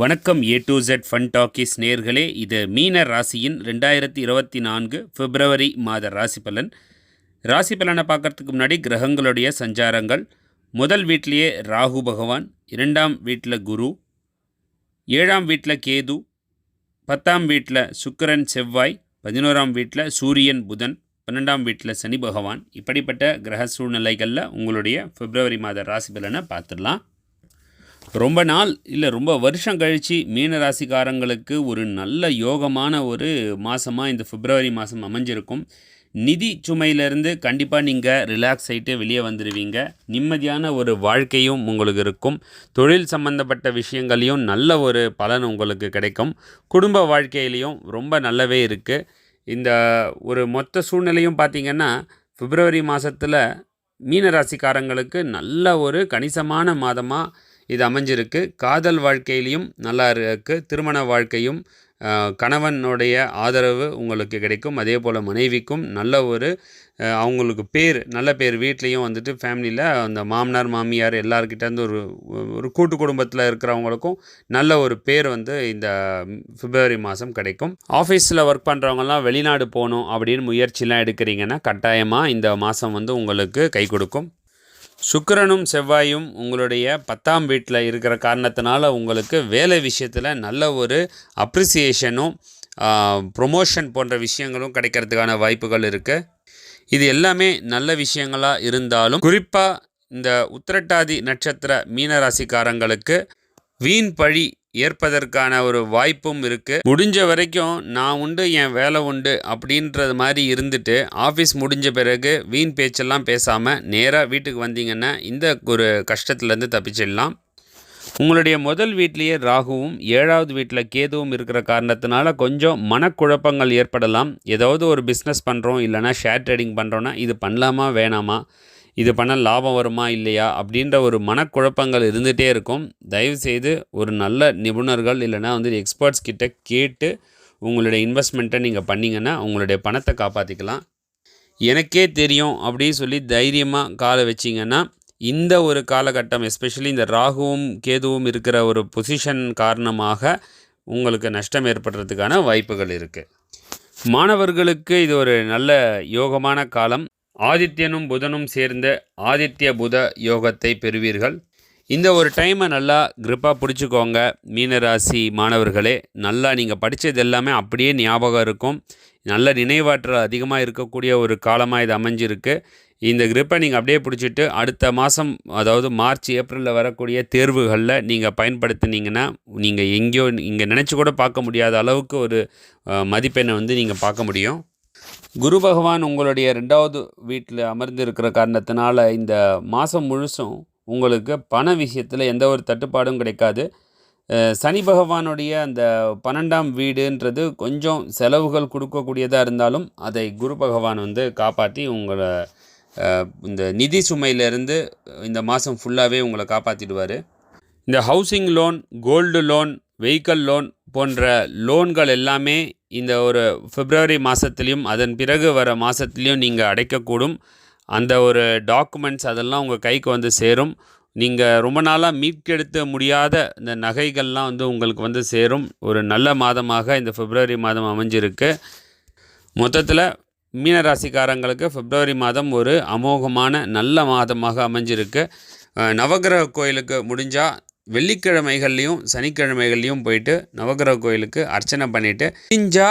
வணக்கம் A to Z fun talkies நேர்களே இது மீன ராசியின் ரெண்டாயிரத்தி இருபத்தி நான்கு பிப்ரவரி மாத ராசி பலன் ராசி பலனை பார்க்கறதுக்கு முன்னாடி கிரகங்களுடைய சஞ்சாரங்கள். முதல் வீட்டிலேயே ராகு பகவான் இரண்டாம் வீட்டில் குரு ஏழாம் வீட்டில் கேது பத்தாம் வீட்டில் சுக்கிரன் செவ்வாய் பதினோராம் வீட்டில் சூரியன் புதன் பன்னெண்டாம் வீட்டில் சனி பகவான். இப்படிப்பட்ட கிரக சூழ்நிலைகளில் உங்களுடைய பிப்ரவரி மாத ராசி பலனை பார்த்துடலாம். ரொம்ப நாள் இல்லை ரொம்ப வருஷம் கழித்து மீனராசிக்காரங்களுக்கு ஒரு நல்ல யோகமான ஒரு மாதமாக இந்த பிப்ரவரி மாதம் அமைஞ்சிருக்கும். நிதி சுமையிலேருந்து கண்டிப்பாக நீங்கள் ரிலாக்ஸ் ஆகிட்டு வெளியே வந்துடுவீங்க நிம்மதியான ஒரு வாழ்க்கையும் உங்களுக்கு இருக்கும். தொழில் சம்பந்தப்பட்ட விஷயங்களையும் நல்ல ஒரு பலன் உங்களுக்கு கிடைக்கும். குடும்ப வாழ்க்கையிலையும் ரொம்ப நல்லவே இருக்குது இந்த ஒரு மொத்த சூழ்நிலையும் பார்த்திங்கன்னா பிப்ரவரி மாதத்தில் மீனராசிக்காரங்களுக்கு நல்ல ஒரு கணிசமான மாதமாக இது அமைஞ்சிருக்கு. காதல் வாழ்க்கையிலையும் நல்லா இருக்குது திருமண வாழ்க்கையும் கணவனுடைய ஆதரவு உங்களுக்கு கிடைக்கும். அதே போல் மனைவிக்கும் நல்ல ஒரு அவங்களுக்கு பேர் நல்ல பேர் வீட்லேயும் வந்துட்டு ஃபேமிலியில் அந்த மாமனார் மாமியார் எல்லாருக்கிட்டேருந்து ஒரு ஒரு கூட்டு குடும்பத்தில் இருக்கிறவங்களுக்கும் நல்ல ஒரு பேர் வந்து இந்த பிப்ரவரி மாதம் கிடைக்கும். ஆஃபீஸில் ஒர்க் பண்ணுறவங்கலாம் வெளிநாடு போகணும் அப்படின்னு முயற்சிலாம் எடுக்கிறீங்கன்னா கட்டாயமாக இந்த மாதம் வந்து உங்களுக்கு கை கொடுக்கும். சுக்கிரனும் செவ்வாயும் உங்களுடைய பத்தாம் வீட்டில் இருக்கிற காரணத்தினால உங்களுக்கு வேலை விஷயத்தில் நல்ல ஒரு அப்ரிசியேஷனும் ப்ரொமோஷன் போன்ற விஷயங்களும் கிடைக்கிறதுக்கான வாய்ப்புகள் இருக்குது இது எல்லாமே நல்ல விஷயங்களாக இருந்தாலும் குறிப்பாக இந்த உத்திரட்டாதி நட்சத்திர மீனராசிக்காரங்களுக்கு வீண் பழி ஏற்பதற்கான ஒரு வாய்ப்பும் இருக்குது முடிஞ்ச வரைக்கும் நான் உண்டு என் வேலை உண்டு அப்படின்றது மாதிரி இருந்துட்டு ஆஃபீஸ் முடிஞ்ச பிறகு வீண் பேச்செல்லாம் பேசாமல் நேராக வீட்டுக்கு வந்தீங்கன்னா இந்த ஒரு கஷ்டத்துலேருந்து தப்பிச்சிடலாம். உங்களுடைய முதல் வீட்லேயே ராகுவும் ஏழாவது வீட்டில் கேதுவும் இருக்கிற காரணத்தினால கொஞ்சம் மனக்குழப்பங்கள் ஏற்படலாம். ஏதாவது ஒரு பிஸ்னஸ் பண்ணுறோம் இல்லைனா ஷேர் ட்ரேடிங் பண்ணுறோன்னா இது பண்ணலாமா வேணாமா? இது பண்ண லாபம் வருமா இல்லையா அப்படின்ற ஒரு மனக்குழப்பங்கள் இருந்துகிட்டே இருக்கும். தயவுசெய்து ஒரு நல்ல நிபுணர்கள் இல்லைனா வந்து எக்ஸ்பர்ட்ஸ் கிட்ட கேட்டு உங்களுடைய இன்வெஸ்ட்மெண்ட்டை நீங்கள் பண்ணிங்கன்னா உங்களுடைய பணத்தை காப்பாற்றிக்கலாம் எனக்கே தெரியும் அப்படின்னு சொல்லி தைரியமாக காலை வச்சிங்கன்னா இந்த ஒரு காலகட்டம் எஸ்பெஷலி இந்த ராகுவும் கேதுவும் இருக்கிற ஒரு பொசிஷன் காரணமாக உங்களுக்கு நஷ்டம் ஏற்படுறதுக்கான வாய்ப்புகள் இருக்குது மாணவர்களுக்கு இது ஒரு நல்ல யோகமான காலம். ஆதித்யனும் புதனும் சேர்ந்த ஆதித்ய புத யோகத்தை பெறுவீர்கள். இந்த ஒரு டைமை நல்லா grip-ஆ பிடிச்சிக்கோங்க மீனராசி மாணவர்களே. நல்லா நீங்கள் படித்தது எல்லாமே அப்படியே ஞாபகம் இருக்கும். நல்ல நினைவாற்றல் அதிகமாக இருக்கக்கூடிய ஒரு காலமாக இது அமைஞ்சிருக்கு. இந்த grip-அ நீங்கள் அப்படியே பிடிச்சிட்டு அடுத்த மாதம் அதாவது மார்ச் ஏப்ரலில் வரக்கூடிய தேர்வுகளில் நீங்கள் பயன்படுத்தினீங்கன்னா நீங்கள் எங்கேயோ இங்கே நினச்சி கூட பார்க்க முடியாத அளவுக்கு ஒரு மதிப்பெண்ணை வந்து நீங்கள் பார்க்க முடியும். குரு பகவான் உங்களுடைய ரெண்டாவது வீட்டில் அமர்ந்திருக்கிற காரணத்தினால இந்த மாதம் முழுசும் உங்களுக்கு பண விஷயத்தில் எந்த ஒரு தட்டுப்பாடும் கிடைக்காது. சனி பகவானுடைய அந்த பன்னெண்டாம் வீடுன்றது கொஞ்சம் செலவுகள் கொடுக்கக்கூடியதாக இருந்தாலும் அதை குரு பகவான் வந்து காப்பாற்றி உங்களை இந்த நிதி சுமையிலேருந்து இந்த மாதம் ஃபுல்லாகவே உங்களை காப்பாற்றிடுவார் இந்த housing loan gold loan vehicle loan போன்ற லோன்கள் எல்லாமே இந்த ஒரு பிப்ரவரி மாதத்துலேயும் அதன் பிறகு வர மாதத்துலேயும் நீங்கள் அடைக்கக்கூடும். அந்த ஒரு டாக்குமெண்ட்ஸ் அதெல்லாம் உங்கள் கைக்கு வந்து சேரும். நீங்கள் ரொம்ப நாளாக மீட்கெடுத்த முடியாத இந்த நகைகள்லாம் வந்து உங்களுக்கு வந்து சேரும். ஒரு நல்ல மாதமாக இந்த பிப்ரவரி மாதம் அமைஞ்சிருக்கு. மொத்தத்தில் மீனராசிக்காரங்களுக்கு பிப்ரவரி மாதம் ஒரு அமோகமான நல்ல மாதமாக அமைஞ்சிருக்கு. நவகிரக நவக்கிரக கோயிலுக்கு முடிஞ்சால் வெள்ளிக்கிழமைகள்லையும் சனிக்கிழமைகள்லையும் போயிட்டு நவக்கிரக கோயிலுக்கு அர்ச்சனை பண்ணிவிட்டு முடிஞ்சா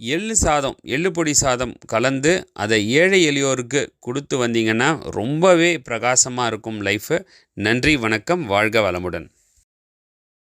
எள்ளு சாதம் எள்ளு பொடி சாதம் கலந்து அதை ஏழை எளியோருக்கு கொடுத்து வந்தீங்கன்னா ரொம்பவே பிரகாசமாக இருக்கும் லைஃபு. நன்றி வணக்கம் வாழ்க வளமுடன்.